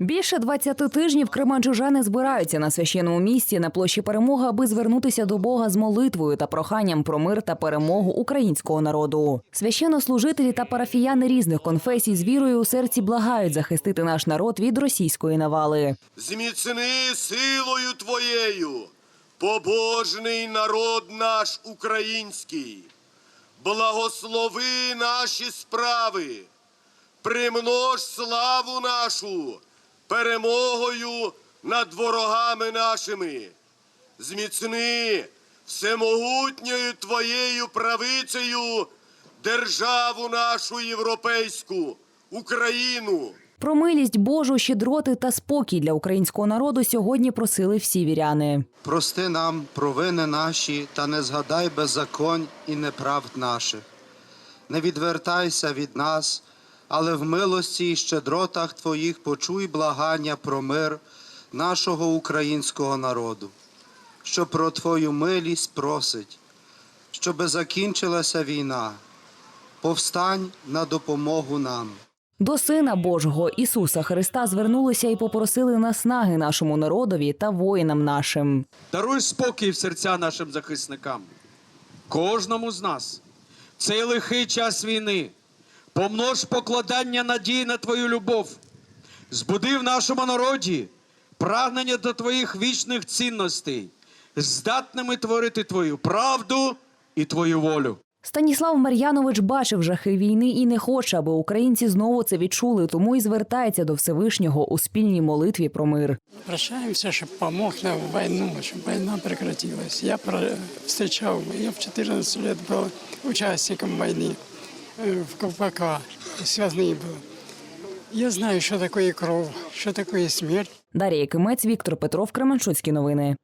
Більше 20 тижнів кременчужани збираються на священному місці на площі перемоги, аби звернутися до Бога з молитвою та проханням про мир та перемогу українського народу. Священнослужителі та парафіяни різних конфесій з вірою у серці благають захистити наш народ від російської навали. Зміцни силою Твоєю, побожний народ наш український, благослови наші справи, примнож славу нашу перемогою над ворогами нашими. Зміцни всемогутньою Твоєю правицею державу нашу європейську, Україну. Про милість Божу, щедроти та спокій для українського народу сьогодні просили всі віряни. Прости нам провини наші та не згадай беззаконь і неправд наших. Не відвертайся від нас, але в милості і щедротах Твоїх почуй благання про мир нашого українського народу, що про Твою милість просить, щоби закінчилася війна. Повстань на допомогу нам. До Сина Божого Ісуса Христа звернулися і попросили наснаги нашому народові та воїнам нашим. Даруй спокій в серця нашим захисникам, кожному з нас. В цей лихий час війни помнож покладання надій на Твою любов, збуди в нашому народі прагнення до Твоїх вічних цінностей, здатними творити Твою правду і Твою волю. Станіслав Мар'янович бачив жахи війни і не хоче, аби українці знову це відчули, тому і звертається до Всевишнього у спільній молитві про мир. Прощаемся, чтобы помог нам в войну, чтобы война прекратилась. Я про- встречал, я в 14 лет был участником войны э, в Колпака, связный был. Я знаю, що такое кров, що такое смерть. Дар'я Кимець, Віктор Петров, Кременчуцькі новини.